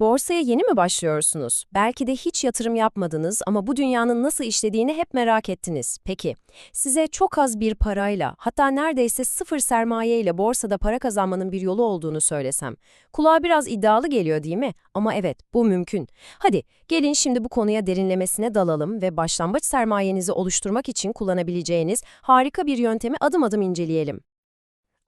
Borsaya yeni mi başlıyorsunuz? Belki de hiç yatırım yapmadınız ama bu dünyanın nasıl işlediğini hep merak ettiniz. Peki, size çok az bir parayla, hatta neredeyse sıfır sermaye ile borsada para kazanmanın bir yolu olduğunu söylesem. Kulağa biraz iddialı geliyor değil mi? Ama evet, bu mümkün. Hadi, gelin şimdi bu konuya derinlemesine dalalım ve başlangıç sermayenizi oluşturmak için kullanabileceğiniz harika bir yöntemi adım adım inceleyelim.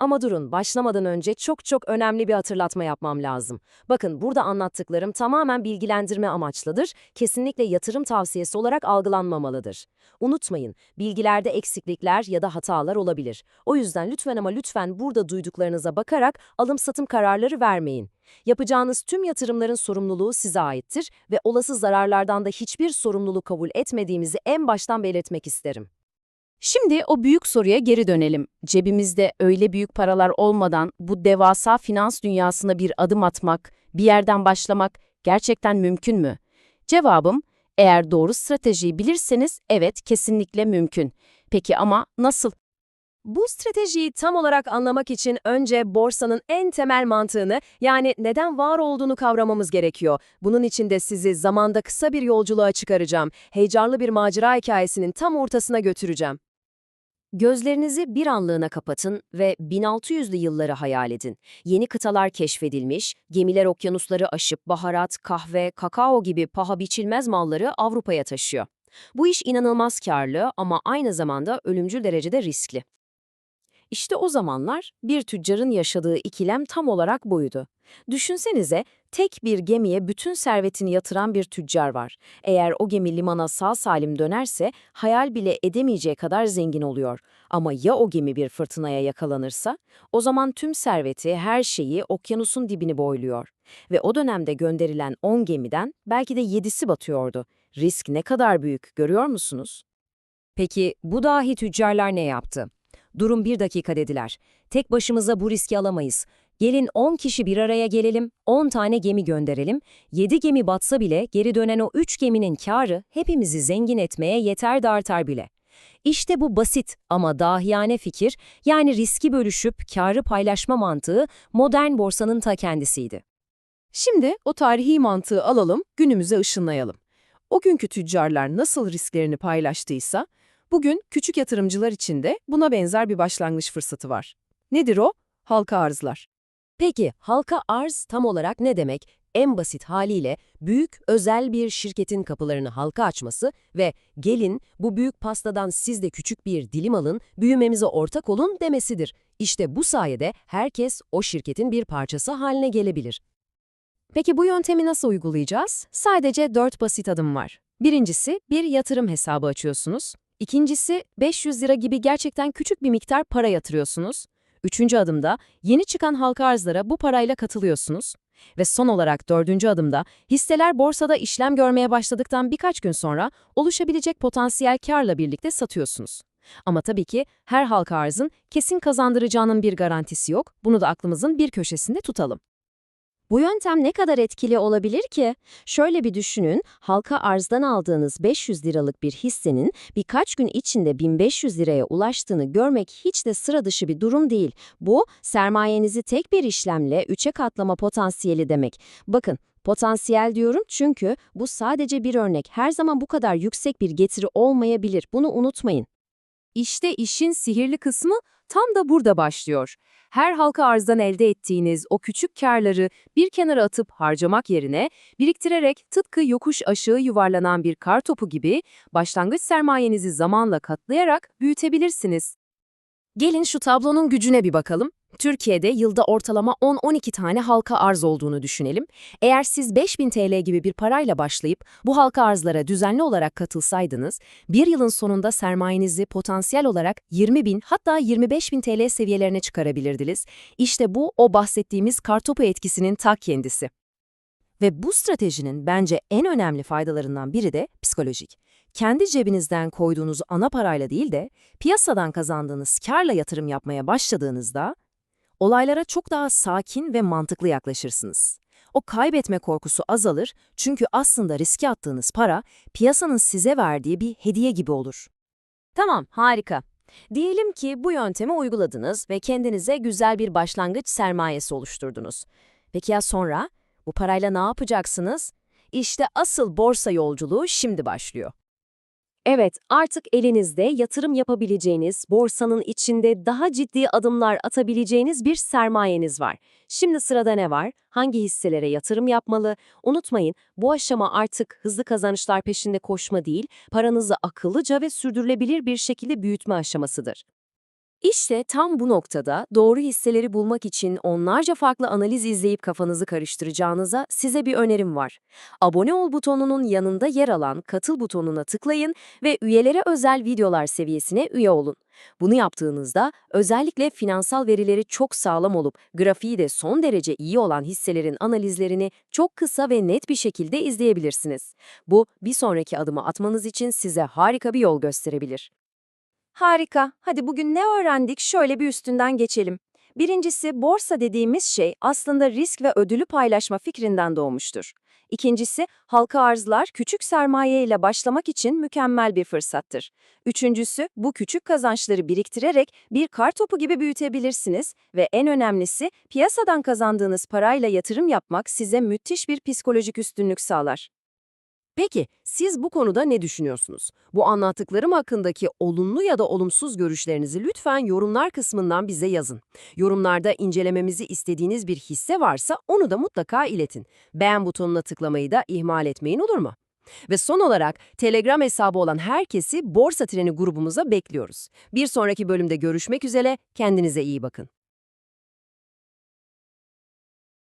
Ama durun, başlamadan önce çok çok önemli bir hatırlatma yapmam lazım. Bakın burada anlattıklarım tamamen bilgilendirme amaçlıdır, kesinlikle yatırım tavsiyesi olarak algılanmamalıdır. Unutmayın, bilgilerde eksiklikler ya da hatalar olabilir. O yüzden lütfen ama lütfen burada duyduklarınıza bakarak alım-satım kararları vermeyin. Yapacağınız tüm yatırımların sorumluluğu size aittir ve olası zararlardan da hiçbir sorumluluk kabul etmediğimizi en baştan belirtmek isterim. Şimdi o büyük soruya geri dönelim. Cebimizde öyle büyük paralar olmadan bu devasa finans dünyasına bir adım atmak, bir yerden başlamak gerçekten mümkün mü? Cevabım, eğer doğru stratejiyi bilirseniz evet kesinlikle mümkün. Peki ama nasıl? Bu stratejiyi tam olarak anlamak için önce borsanın en temel mantığını yani neden var olduğunu kavramamız gerekiyor. Bunun için de sizi zamanda kısa bir yolculuğa çıkaracağım. Heyecanlı bir macera hikayesinin tam ortasına götüreceğim. Gözlerinizi bir anlığına kapatın ve 1600'lü yılları hayal edin. Yeni kıtalar keşfedilmiş, gemiler okyanusları aşıp baharat, kahve, kakao gibi paha biçilmez malları Avrupa'ya taşıyor. Bu iş inanılmaz karlı ama aynı zamanda ölümcül derecede riskli. İşte o zamanlar bir tüccarın yaşadığı ikilem tam olarak buydu. Düşünsenize tek bir gemiye bütün servetini yatıran bir tüccar var. Eğer o gemi limana sağ salim dönerse hayal bile edemeyeceği kadar zengin oluyor. Ama ya o gemi bir fırtınaya yakalanırsa? O zaman tüm serveti, her şeyi okyanusun dibini boyluyor. Ve o dönemde gönderilen 10 gemiden belki de 7'si batıyordu. Risk ne kadar büyük görüyor musunuz? Peki bu dahi tüccarlar ne yaptı? Durum bir dakika dediler. Tek başımıza bu riski alamayız. Gelin 10 kişi bir araya gelelim, 10 tane gemi gönderelim. 7 gemi batsa bile geri dönen o 3 geminin karı hepimizi zengin etmeye yeter de artar bile. İşte bu basit ama dahiyane fikir, yani riski bölüşüp karı paylaşma mantığı modern borsanın ta kendisiydi. Şimdi o tarihi mantığı alalım, günümüze ışınlayalım. O günkü tüccarlar nasıl risklerini paylaştıysa, bugün küçük yatırımcılar için de buna benzer bir başlangıç fırsatı var. Nedir o? Halka arzlar. Peki halka arz tam olarak ne demek? En basit haliyle büyük özel bir şirketin kapılarını halka açması ve gelin bu büyük pastadan siz de küçük bir dilim alın, büyümemize ortak olun demesidir. İşte bu sayede herkes o şirketin bir parçası haline gelebilir. Peki bu yöntemi nasıl uygulayacağız? Sadece dört basit adım var. Birincisi bir yatırım hesabı açıyorsunuz. İkincisi 500 lira gibi gerçekten küçük bir miktar para yatırıyorsunuz. Üçüncü adımda yeni çıkan halka arzlara bu parayla katılıyorsunuz. Ve son olarak dördüncü adımda hisseler borsada işlem görmeye başladıktan birkaç gün sonra oluşabilecek potansiyel karla birlikte satıyorsunuz. Ama tabii ki her halka arzın kesin kazandıracağının bir garantisi yok. Bunu da aklımızın bir köşesinde tutalım. Bu yöntem ne kadar etkili olabilir ki? Şöyle bir düşünün, halka arzdan aldığınız 500 liralık bir hissenin birkaç gün içinde 1500 liraya ulaştığını görmek hiç de sıra dışı bir durum değil. Bu, sermayenizi tek bir işlemle 3'e katlama potansiyeli demek. Bakın, potansiyel diyorum çünkü bu sadece bir örnek. Her zaman bu kadar yüksek bir getiri olmayabilir. Bunu unutmayın. İşte işin sihirli kısmı tam da burada başlıyor. Her halka arzdan elde ettiğiniz o küçük karları bir kenara atıp harcamak yerine biriktirerek tıpkı yokuş aşağı yuvarlanan bir kar topu gibi başlangıç sermayenizi zamanla katlayarak büyütebilirsiniz. Gelin şu tablonun gücüne bir bakalım. Türkiye'de yılda ortalama 10-12 tane halka arz olduğunu düşünelim. Eğer siz 5000 TL gibi bir parayla başlayıp bu halka arzlara düzenli olarak katılsaydınız, bir yılın sonunda sermayenizi potansiyel olarak 20.000 hatta 25.000 TL seviyelerine çıkarabilirdiniz. İşte bu o bahsettiğimiz kartopu etkisinin ta kendisi. Ve bu stratejinin bence en önemli faydalarından biri de psikolojik. Kendi cebinizden koyduğunuz ana parayla değil de piyasadan kazandığınız karla yatırım yapmaya başladığınızda olaylara çok daha sakin ve mantıklı yaklaşırsınız. O kaybetme korkusu azalır çünkü aslında riske attığınız para piyasanın size verdiği bir hediye gibi olur. Tamam, harika. Diyelim ki bu yöntemi uyguladınız ve kendinize güzel bir başlangıç sermayesi oluşturdunuz. Peki ya sonra? Bu parayla ne yapacaksınız? İşte asıl borsa yolculuğu şimdi başlıyor. Evet, artık elinizde yatırım yapabileceğiniz, borsanın içinde daha ciddi adımlar atabileceğiniz bir sermayeniz var. Şimdi sırada ne var? Hangi hisselere yatırım yapmalı? Unutmayın, bu aşama artık hızlı kazançlar peşinde koşma değil, paranızı akıllıca ve sürdürülebilir bir şekilde büyütme aşamasıdır. İşte tam bu noktada doğru hisseleri bulmak için onlarca farklı analiz izleyip kafanızı karıştıracağınıza size bir önerim var. Abone ol butonunun yanında yer alan katıl butonuna tıklayın ve üyelere özel videolar seviyesine üye olun. Bunu yaptığınızda özellikle finansal verileri çok sağlam olup grafiği de son derece iyi olan hisselerin analizlerini çok kısa ve net bir şekilde izleyebilirsiniz. Bu bir sonraki adımı atmanız için size harika bir yol gösterebilir. Harika. Hadi bugün ne öğrendik şöyle bir üstünden geçelim. Birincisi, borsa dediğimiz şey aslında risk ve ödülü paylaşma fikrinden doğmuştur. İkincisi, halka arzlar küçük sermaye ile başlamak için mükemmel bir fırsattır. Üçüncüsü, bu küçük kazançları biriktirerek bir kar topu gibi büyütebilirsiniz ve en önemlisi, piyasadan kazandığınız parayla yatırım yapmak size müthiş bir psikolojik üstünlük sağlar. Peki, siz bu konuda ne düşünüyorsunuz? Bu anlattıklarım hakkındaki olumlu ya da olumsuz görüşlerinizi lütfen yorumlar kısmından bize yazın. Yorumlarda incelememizi istediğiniz bir hisse varsa onu da mutlaka iletin. Beğen butonuna tıklamayı da ihmal etmeyin olur mu? Ve son olarak Telegram hesabı olan herkesi Borsa Treni grubumuza bekliyoruz. Bir sonraki bölümde görüşmek üzere, kendinize iyi bakın.